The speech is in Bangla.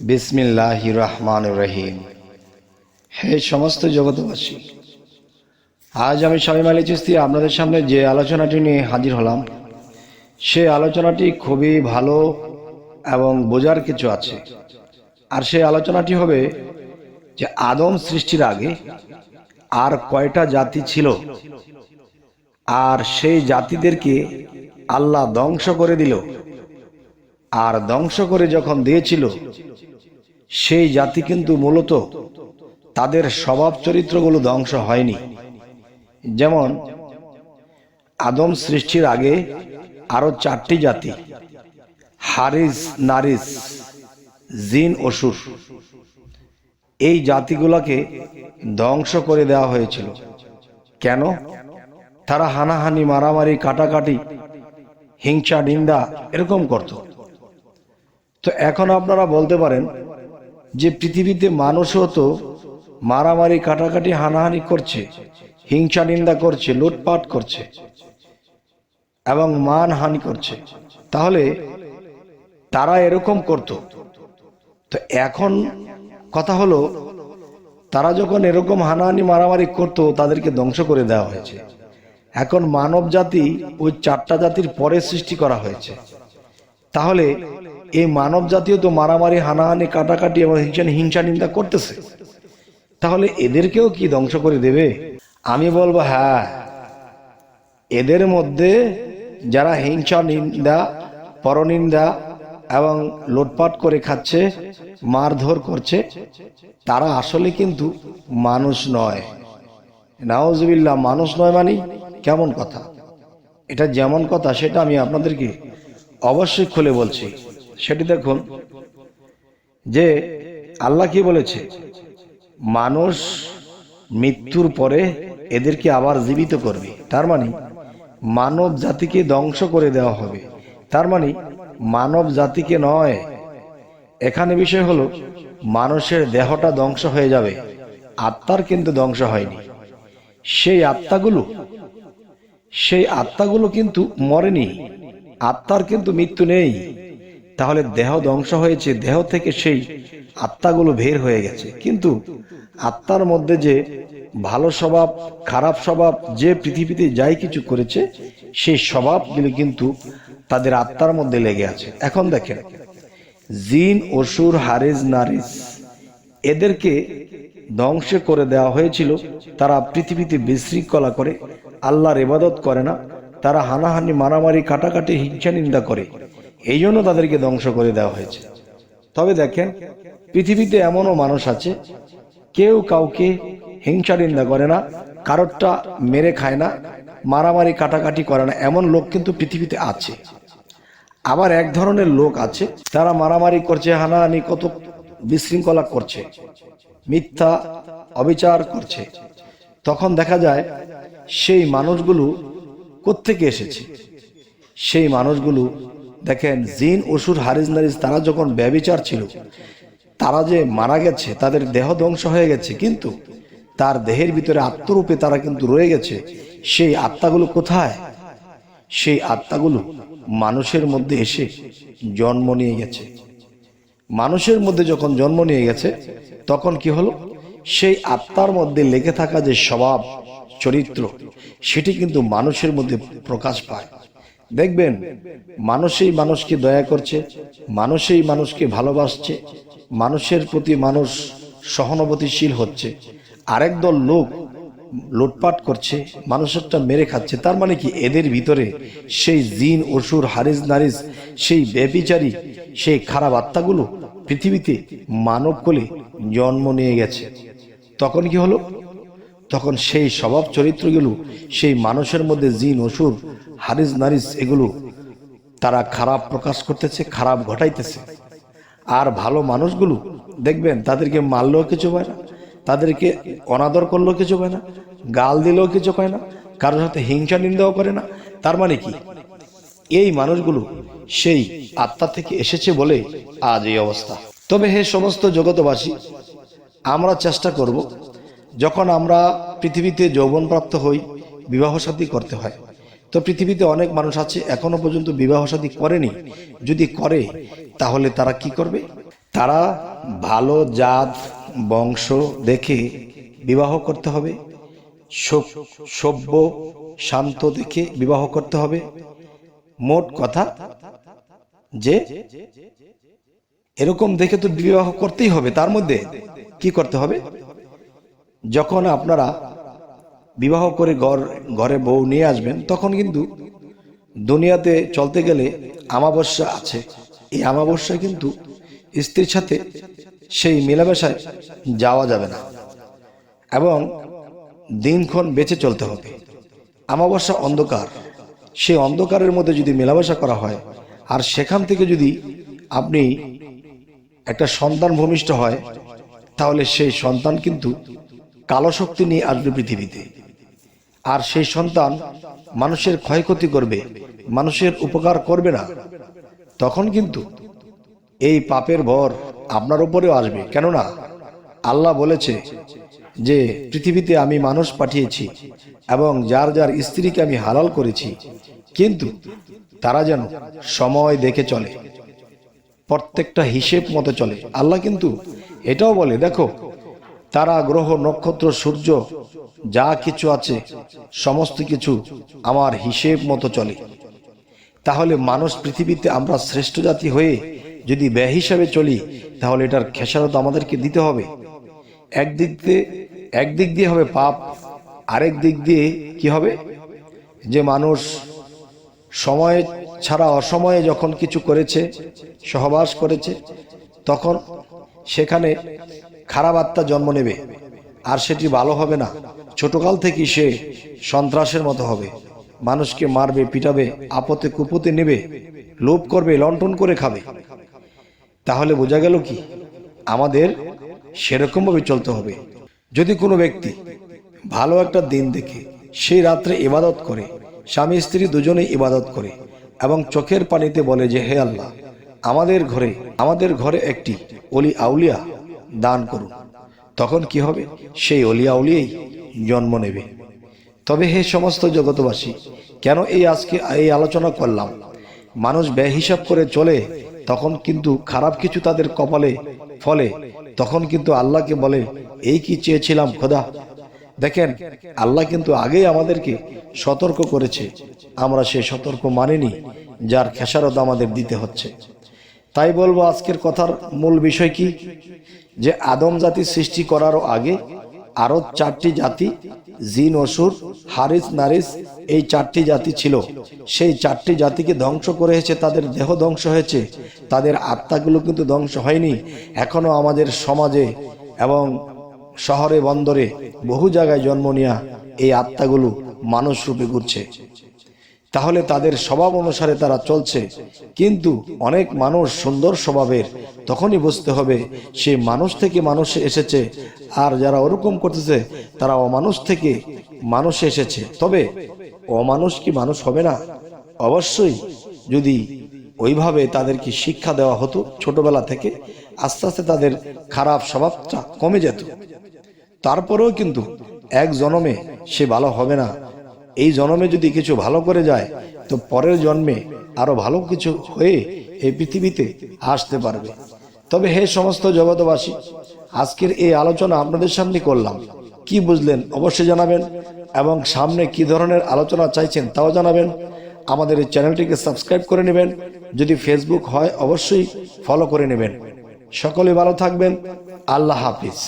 বিসমিল্লাহ রহমান রহিম হে সমস্ত জগতবাসী আজ আমি শামীম আলী চিস্তি আপনাদের সামনে যে আলোচনাটি নিয়ে হাজির হলাম, সে আলোচনাটি খুবই ভালো এবং বোঝার কিছু আছে। আর সেই আলোচনাটি হবে যে আদম সৃষ্টির আগে আর কয়টা জাতি ছিল, আর সেই জাতিদেরকে আল্লাহ ধ্বংস করে দিল। আর ধ্বংস করে যখন দিয়েছিল সেই জাতি কিন্তু মূলত তাদের স্বভাব চরিত্রগুলো ধ্বংস হয়নি। যেমন, আদম সৃষ্টির আগে আরও চারটি জাতি, হারিস, নারিস, জিন অসুর এই জাতিগুলোকে ধ্বংস করে দেওয়া হয়েছিল। কেন? তারা হানাহানি, মারামারি, কাটাকাটি, হিংসা, নিন্দা এরকম করত। তো এখন আপনারা বলতে পারেন যে পৃথিবীতে মানুষও তো মারামারি, কাটাকাটি, হানাহানি করছে, হিংসা, নিন্দা করছে, লুটপাট করছে এবং মানহানি করছে, তাহলে তারা এরকম করত। তো এখন কথা হলো, তারা যখন এরকম হানাহানি, মারামারি করত, তাদেরকে ধ্বংস করে দেওয়া হয়েছে। এখন মানব জাতি ওই চারটা জাতির পরে সৃষ্টি করা হয়েছে। তাহলে এই মানব জাতীয় তো মারামারি, হানাহানি, কাটাকাটি এবং হিংসা হিংসা নিন্দা করতেছে। তাহলে এদেরকেও কি ধ্বংস করে দেবে? আমি বলব হ্যাঁ। এদের মধ্যে যারা হিংসা, নিন্দা, পরনিন্দা এবং লুটপাট করে খাচ্ছে, মারধর করছে, তারা আসলে কিন্তু মানুষ নয়। নাওজবিল্লা মানুষ নয় মানে কেমন কথা? এটা যেমন কথা, সেটা আমি আপনাদেরকে অবশ্যই খুলে বলছি। সেটি দেখুন যে আল্লাহ কি বলেছে? মানুষ মৃত্যুর পরে এদেরকে আবার জীবিত করবে। তার মানে মানব জাতিকে ধ্বংস করে দেওয়া হবে। তার মানে মানব জাতিকে নয়। এখানে বিষয় হলো মানুষের দেহটা ধ্বংস হয়ে যাবে। আত্মার কিন্তু ধ্বংস হয়নি। সেই আত্মাগুলো সেই আত্মাগুলো কিন্তু মরেনি। আত্মার কিন্তু মৃত্যু নেই। তাহলে দেহ ধ্বংস হয়েছে, দেহ থেকে সেই আত্মাগুলো বের হয়ে গেছে। কিন্তু আত্মার মধ্যে যে ভালো স্বভাব, খারাপ স্বভাব, যে পৃথিবীতে যাই কিছু করেছে সেই স্বভাবগুলি কিন্তু তাদের আত্মার মধ্যে লেগে আছে। এখন দেখেন, জিন, অসুর, হারিজ, নারিজ, এদেরকে ধ্বংস করে দেওয়া হয়েছিল। তারা পৃথিবীতে বিশৃঙ্খলা করে, আল্লাহর ইবাদত করে না, তারা হানাহানি, মারামারি, কাটাকাটি, হিংসা নিন্দা করে। এই জন্য তাদেরকে ধ্বংস করে দেওয়া হয়েছে। তবে দেখেন, পৃথিবীতে এমনও মানুষ আছে, কেউ কাউকে হিংসা নিন্দা করে না, কারোরটা মেরে খায় না, মারামারি কাটাকাটি করে না, এমন লোক কিন্তু পৃথিবীতে আছে। আবার এক ধরনের লোক আছে, তারা মারামারি করছে, হানাহানি কত বিশৃঙ্খলা করছে, মিথ্যা অবিচার করছে। তখন দেখা যায়, সেই মানুষগুলো কোত্থেকে এসেছে? সেই মানুষগুলো দেখেন, জিন, অসুর হারিজ নারিজ তারা যখন ব্যবিচার ছিল, তারা যে মারা গেছে, তাদের দেহ ধ্বংস হয়ে গেছে, কিন্তু তার দেহের ভিতরে আত্মরূপে তারা কিন্তু রয়ে গেছে। সেই আত্মাগুলো কোথায়? সেই আত্মাগুলো মানুষের মধ্যে এসে জন্ম নিয়ে গেছে। মানুষের মধ্যে যখন জন্ম নিয়ে গেছে, তখন কি হলো? সেই আত্মার মধ্যে লেগে থাকা যে স্বভাব, চরিত্র, সেটি কিন্তু মানুষের মধ্যে প্রকাশ পায়। দেখবেন, মানুষই মানুষকে দয়া করছে, মানুষই মানুষকে ভালোবাসছে, মানুষের প্রতি মানুষ সহানুভূতিশীল হচ্ছে, আরেক দল লোক লুটপাট করছে, মানুষেরটা মেরে খাচ্ছে, তার মানে কি এদের ভিতরে সেই জিন, অসুর হারিজ নারিজ সেই বেবিচারী সেই খারাপ আত্মাগুলো পৃথিবীতে মানব কোলে জন্ম নিয়ে গেছে। তখন কি হলো? তখন সেই স্বভাব চরিত্রগুলো, সেই মানুষের মধ্যে জিন, অসুর হারিজ নারিজ এগুলো তারা খারাপ প্রকাশ করতেছে, খারাপ ঘটাইতেছে। আর ভালো মানুষগুলো, দেখবেন, তাদেরকে মারলেও কিছু পায় না, তাদেরকে অনাদর করলেও কিছু পায় না, গাল দিলেও কিছু পায় না, কারোর সাথে হিংসা নিন্দাও করে না। তার মানে কি? এই মানুষগুলো সেই আত্মা থেকে এসেছে বলে আজ এই অবস্থা। তবে হে সমস্ত জগতবাসী আমরা চেষ্টা করব যখন আমরা পৃথিবীতে যৌবনপ্রাপ্ত হই বিবাহ সাথী করতে হয়। তো পৃথিবীতে অনেক মানুষ আছে, এখনও পর্যন্ত বিবাহ সাথী করেনি। যদি করে, তাহলে তারা কি করবে? তারা ভালো জাত, বংশ দেখে বিবাহ করতে হবে। সভ্য, শান্ত দেখে বিবাহ করতে হবে। মোট কথা যে, এরকম দেখে তো বিবাহ করতেই হবে। তার মধ্যে কি করতে হবে? যখন আপনারা বিবাহ করে ঘর, ঘরে বউ নিয়ে আসবেন, তখন কিন্তু দুনিয়াতে চলতে গেলে আমাবস্যা আছে। এই আমাবস্যা কিন্তু স্ত্রীর সাথে সেই মেলামেশায় যাওয়া যাবে না। এবং দিনক্ষণ বেঁচে চলতে হবে। আমাবস্যা অন্ধকার। সেই অন্ধকারের মধ্যে যদি মেলামেশা করা হয়, আর সেখান থেকে যদি আপনি একটা সন্তান ভূমিষ্ঠ হয়, তাহলে সেই সন্তান কিন্তু কালো শক্তি নিয়ে আসবে পৃথিবীতে। আর সেই সন্তান মানুষের ক্ষয়ক্ষতি করবে, মানুষের উপকার করবে না। তখন কিন্তু এই পাপের ভর আপনার উপরেও আসবে। কেননা আল্লাহ বলেছে যে, পৃথিবীতে আমি মানুষ পাঠিয়েছি এবং যার যার স্ত্রীকে আমি হালাল করেছি, কিন্তু তারা যেন সময় দেখে চলে, প্রত্যেকটা হিসেব মতো চলে। আল্লাহ কিন্তু এটাও বলে, দেখো তারা, গ্রহ, নক্ষত্র, সূর্য, যা কিছু আছে, সমস্ত কিছু আমার হিসেব মতো চলে। তাহলে মানুষ পৃথিবীতে আমরা শ্রেষ্ঠ জাতি হয়ে যদি ব্যয় হিসাবে চলি, তাহলে এটার খেসারত আমাদেরকে দিতে হবে। একদিক দিয়ে একদিক দিয়ে হবে পাপ, আরেক দিক দিয়ে কি হবে? যে মানুষ সময় ছাড়া অসময়ে যখন কিছু করেছে, সহবাস করেছে, তখন সেখানে খারাপ আত্মা জন্ম নেবে। আর সেটি ভালো হবে না। ছোটকাল থেকেই সে সন্ত্রাসের মতো হবে। মানুষকে মারবে, পিটাবে আপতে কুপতে নেবে, লোভ করবে লন্ঠন করে খাবে। তাহলে বোঝা গেল কি? আমাদের সেরকমভাবে চলতে হবে। যদি কোনো ব্যক্তি ভালো একটা দিন দেখে, সেই রাত্রে ইবাদত করে, স্বামী স্ত্রী দুজনেই ইবাদত করে এবং চোখের পানিতে বলে যে, হে আল্লাহ, আমাদের ঘরে আমাদের ঘরে একটি অলি আউলিয়া দান করুন তখন কি হবে? সেই অলিয়া আউলিয়াই জন্ম নেবে। তবে হে সমস্ত জগতবাসী কেন এই আজকে এই আলোচনা করলাম? মানুষ ব্যয় হিসাব করে চলে, তখন কিন্তু খারাপ কিছু তাদের কপালে ফলে। তখন কিন্তু আল্লাহকে বলে, এই কি চেয়েছিলাম খোদা? দেখেন, আল্লাহ কিন্তু আগেই আমাদেরকে সতর্ক করেছে। আমরা সে সতর্ক মানিনি, যার খেসারত আমাদের দিতে হচ্ছে। তাই বলব আজকের কথার মূল বিষয় কি? যে আদম জাতি সৃষ্টি করারও আগে আরও চারটি জাতি, জিন, অসুর, হারিস, নারিস, এই চারটি জাতি ছিল। সেই চারটি জাতিকে ধ্বংস করে হয়েছে তাদের দেহ ধ্বংস হয়েছে। তাদের আত্মাগুলো কিন্তু ধ্বংস হয়নি। এখনও আমাদের সমাজে এবং শহরে, বন্দরে বহু জায়গায় জন্ম নেওয়া এই আত্মাগুলো মানুষ রূপে ঘুরছে। তাহলে তাদের স্বভাব অনুসারে তারা চলছে। কিন্তু অনেক মানুষ সুন্দর স্বভাবের, তখনই বুঝতে হবে সে মানুষ থেকে মানুষ এসেছে, আর যারা ওরকম করতেছে, তারা অমানুষ থেকে মানুষে এসেছে। তবে অমানুষ কি মানুষ হবে না? অবশ্যই যদি ওইভাবে তাদেরকে শিক্ষা দেওয়া হতো ছোটবেলা থেকে, আস্তে আস্তে তাদের খারাপ স্বভাবটা কমে যেত। তারপরেও কিন্তু এক জনমে সে ভালো হবে না। এই জন্মে যদি কিছু ভালো করে যায়, তো পরের জন্মে আরও ভালো কিছু হয়ে এই পৃথিবীতে আসতে পারবে। তবে হে সমস্ত জগতবাসী আজকের এই আলোচনা আপনাদের সামনে করলাম। কি বুঝলেন অবশ্যই জানাবেন এবং সামনে কি ধরনের আলোচনা চাইছেন তাও জানাবেন। আমাদের এই চ্যানেলটিকে সাবস্ক্রাইব করে নেবেন। যদি ফেসবুক হয়, অবশ্যই ফলো করে নেবেন। সকলে ভালো থাকবেন। আল্লাহ হাফিজ।